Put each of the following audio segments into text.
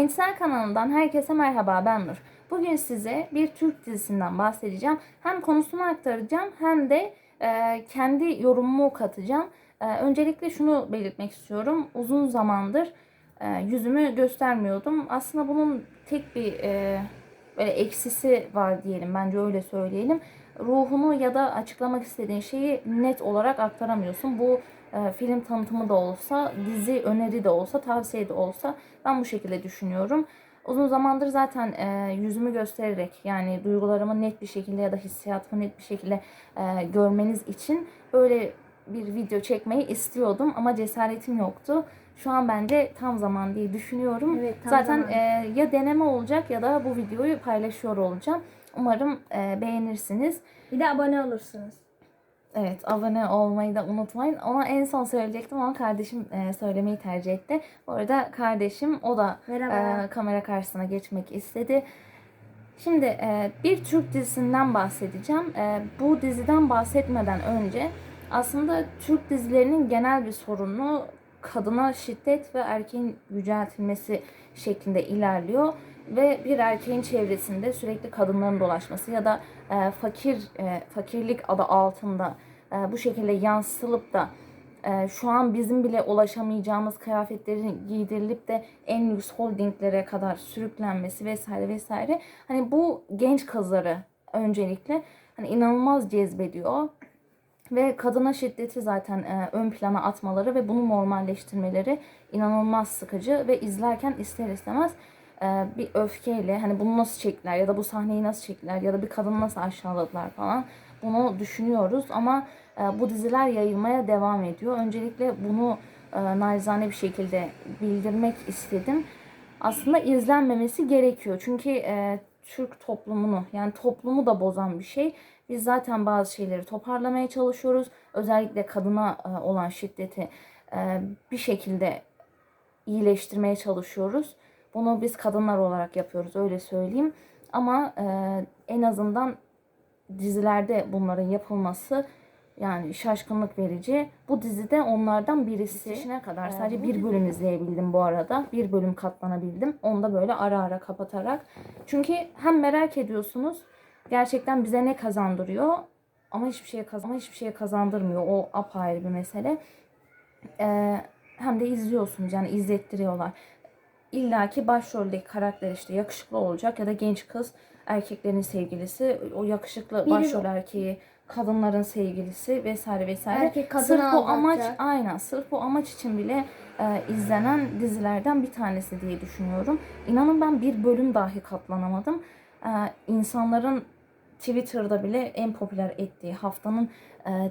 Gençler kanalından herkese merhaba ben Nur. Bugün size bir Türk dizisinden bahsedeceğim. Hem konusunu aktaracağım hem de e, kendi yorumumu katacağım. E, öncelikle şunu belirtmek istiyorum. Uzun zamandır e, yüzümü göstermiyordum. Aslında bunun tek bir e, böyle eksisi var diyelim. Bence öyle söyleyelim. Ruhunu ya da açıklamak istediğin şeyi net olarak aktaramıyorsun. Bu e, film tanıtımı da olsa, dizi öneri de olsa, tavsiye de olsa ben bu şekilde düşünüyorum. Uzun zamandır zaten e, yüzümü göstererek yani duygularımı net bir şekilde ya da hissiyatımı net bir şekilde e, görmeniz için böyle bir video çekmeyi istiyordum ama cesaretim yoktu. Şu an bence tam zaman diye düşünüyorum. Evet, tam zaten zaman. e, ya deneme olacak ya da bu videoyu paylaşıyor olacağım. Umarım e, beğenirsiniz. Bir de abone olursunuz. Evet abone olmayı da unutmayın. Ona en son söyleyecektim ama kardeşim e, söylemeyi tercih etti. Bu arada kardeşim o da Merhaba. e, kamera karşısına geçmek istedi. Şimdi e, bir Türk dizisinden bahsedeceğim. E, bu diziden bahsetmeden önce aslında Türk dizilerinin genel bir sorunu kadına şiddet ve erkeğin yüceltilmesi şeklinde ilerliyor ve bir erkeğin çevresinde sürekli kadınların dolaşması ya da e, fakir e, fakirlik adı altında e, bu şekilde yansıtılıp da e, şu an bizim bile ulaşamayacağımız kıyafetlerin giydirilip de en lüks holdinglere kadar sürüklenmesi vesaire vesaire. Hani bu genç kızları öncelikle hani inanılmaz cezbediyor ve kadına şiddeti zaten e, ön plana atmaları ve bunu normalleştirmeleri inanılmaz sıkıcı ve izlerken ister istemez bir öfkeyle hani bunu nasıl çektiler ya da bu sahneyi nasıl çektiler ya da bir kadını nasıl aşağıladılar falan bunu düşünüyoruz ama bu diziler yayılmaya devam ediyor. Öncelikle bunu narizane bir şekilde bildirmek istedim. Aslında izlenmemesi gerekiyor. Çünkü Türk toplumunu yani toplumu da bozan bir şey. Biz zaten bazı şeyleri toparlamaya çalışıyoruz. Özellikle kadına olan şiddeti bir şekilde iyileştirmeye çalışıyoruz. Bunu biz kadınlar olarak yapıyoruz öyle söyleyeyim. Ama e, en azından dizilerde bunların yapılması yani şaşkınlık verici. Bu dizide onlardan birisi. Bitişine kadar sadece bir bölüm izleyebildim bu arada. Bir bölüm katlanabildim. Onu da böyle ara ara kapatarak. Çünkü hem merak ediyorsunuz gerçekten bize ne kazandırıyor ama hiçbir şeye kaz ama hiçbir şeye kazandırmıyor. O apayrı bir mesele. Ee, hem de izliyorsunuz yani izlettiriyorlar. İlla ki başroldeki karakter işte yakışıklı olacak ya da genç kız erkeklerin sevgilisi, o yakışıklı Biri- başrol erkeği, kadınların sevgilisi vesaire vesaire. Erkek kadını sırf bu amaç aldatacak. aynen sırf bu amaç için bile e, izlenen dizilerden bir tanesi diye düşünüyorum. İnanın ben bir bölüm dahi katlanamadım. E, insanların Twitter'da bile en popüler ettiği haftanın e,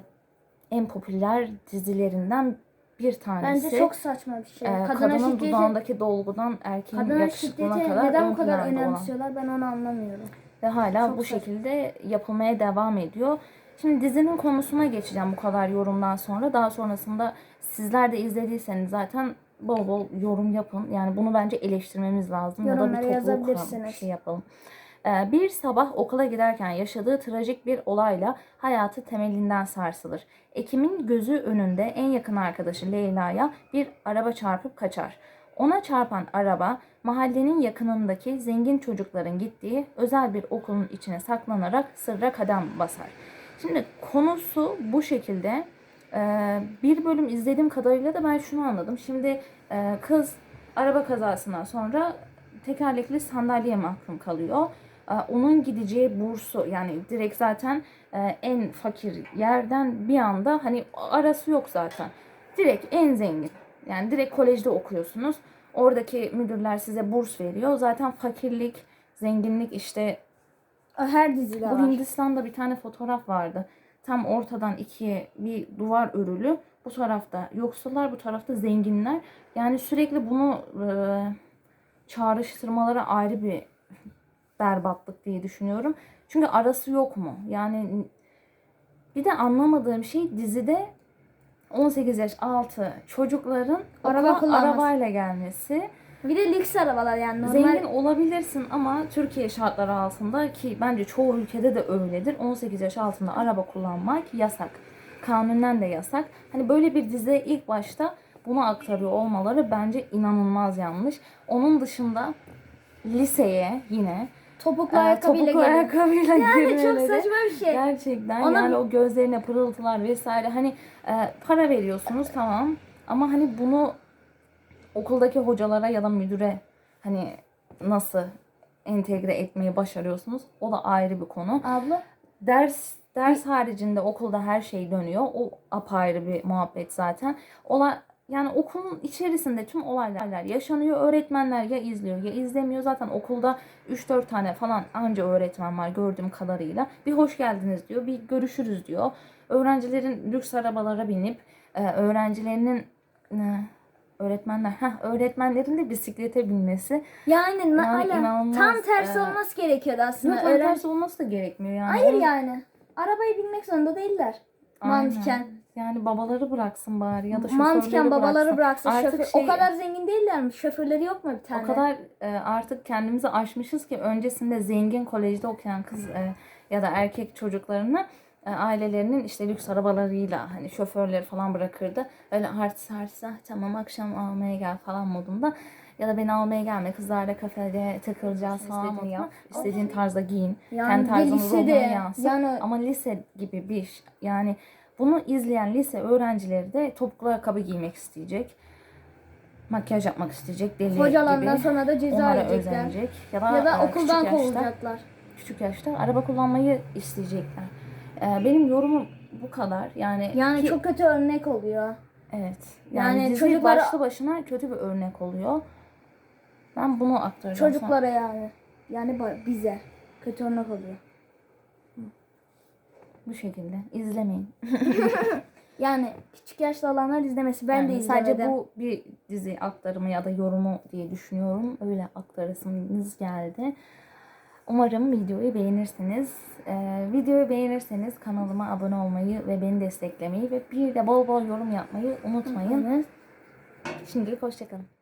en popüler dizilerinden bir tanesi. Bence çok saçma bir şey. Ee, kadına kadının şiddeti, dudağındaki dolgudan erkeğin kadına yakışıklığına kadar neden ön bu kadar planda olan. önemsiyorlar ben onu anlamıyorum. Ve hala Çok bu saçma. şekilde yapılmaya devam ediyor. Şimdi dizinin konusuna geçeceğim bu kadar yorumdan sonra. Daha sonrasında sizler de izlediyseniz zaten bol bol yorum yapın. Yani bunu bence eleştirmemiz lazım. ya da bir topluluk kuralım, bir yazabilirsiniz. şey yapalım. Ee, Bir sabah okula giderken yaşadığı trajik bir olayla hayatı temelinden sarsılır. Ekim'in gözü önünde en yakın arkadaşı Leyla'ya bir araba çarpıp kaçar. Ona çarpan araba mahallenin yakınındaki zengin çocukların gittiği özel bir okulun içine saklanarak sırra kadem basar. Şimdi konusu bu şekilde. Ee, bir bölüm izlediğim kadarıyla da ben şunu anladım. Şimdi e, kız araba kazasından sonra tekerlekli sandalyeye mahkum kalıyor. Ee, Onun gideceği bursu yani direkt zaten e, en fakir yerden bir anda hani arası yok zaten. Direkt en zengin. Yani direkt kolejde okuyorsunuz. Oradaki müdürler size burs veriyor. Zaten fakirlik, zenginlik işte Her dizide bu var. Hindistan'da bir tane fotoğraf vardı. Tam ortadan ikiye bir duvar örülü. Bu tarafta yoksullar, bu tarafta zenginler. Yani sürekli bunu e, çağrıştırmaları ayrı bir berbatlık diye düşünüyorum. Çünkü arası yok mu? Yani bir de anlamadığım şey dizide 18 yaş altı çocukların Araba okula kullanması. arabayla gelmesi. Bir de lüks arabalar yani normal. Zengin olabilirsin ama Türkiye şartları altında ki bence çoğu ülkede de öyledir. 18 yaş altında araba kullanmak yasak. Kanunen de yasak. Hani böyle bir diziye ilk başta bunu aktarıyor olmaları bence inanılmaz yanlış. Onun dışında liseye yine Topuklu e, ayakkabıyla topuklu geliyor. ayakkabıyla Yani çok saçma bir şey. Gerçekten Ona- yani o gözlerine pırıltılar vesaire hani e, para veriyorsunuz tamam ama hani bunu okuldaki hocalara ya da müdüre hani nasıl entegre etmeyi başarıyorsunuz o da ayrı bir konu. Abla Ders ders haricinde okulda her şey dönüyor. O apayrı bir muhabbet zaten. Ola yani okulun içerisinde tüm olaylar yaşanıyor. Öğretmenler ya izliyor ya izlemiyor. Zaten okulda 3-4 tane falan anca öğretmen var gördüğüm kadarıyla. Bir hoş geldiniz diyor, bir görüşürüz diyor. Öğrencilerin lüks arabalara binip e, öğrencilerinin ne, öğretmenler ha öğretmenlerin de bisiklete binmesi. yani, ne Yani inanılmaz, tam tersi e, olması gerekiyordu aslında. Yok tam tersi olması da gerekmiyor yani. Hayır yani. Arabayı binmek zorunda değiller. Aynen. Mantıken. Yani babaları bıraksın bari ya da şoförleri Mantıken babaları bıraksın. bıraksın. Artık Şoför- şey, O kadar zengin değiller mi? Şoförleri yok mu bir tane? o kadar e, artık kendimizi aşmışız ki öncesinde zengin kolejde okuyan kız e, ya da erkek çocuklarını e, ailelerinin işte lüks arabalarıyla hani şoförleri falan bırakırdı. Öyle artist artist "Ah, tamam akşam almaya gel falan modunda. Ya da beni almaya gelme kızlarla kafede takılacağız falan İstediğini yap. yap. İstediğin tarzda giyin. Yani kendi bir tarzını lisede, yansıt. yani- Ama lise gibi bir yani bunu izleyen lise öğrencileri de topuklu ayakkabı giymek isteyecek. Makyaj yapmak isteyecek deli gibi. sonra da ceza Onlara yiyecekler. özenecek. Ya da, Ya da okuldan yaşta, kovulacaklar. küçük yaşta araba kullanmayı isteyecekler. E, benim yorumum bu kadar. Yani, Yani ki- çok kötü örnek oluyor. evet. Yani, Yani çocuklara- başlı başına kötü bir örnek oluyor. Ben bunu aktaracağım. sana. Çocuklara yani. Yani ba- bize. Kötü örnek oluyor. Bu şekilde izlemeyin. Yani küçük yaşlı olanlar izlemesi. Ben de Yani izlemedim. Sadece bu bir dizi aktarımı ya da yorumu diye düşünüyorum. Öyle aktarasınız geldi. Umarım videoyu beğenirsiniz. Ee, videoyu beğenirseniz kanalıma abone olmayı ve beni desteklemeyi ve bir de bol bol yorum yapmayı unutmayın. Şimdilik hoşçakalın.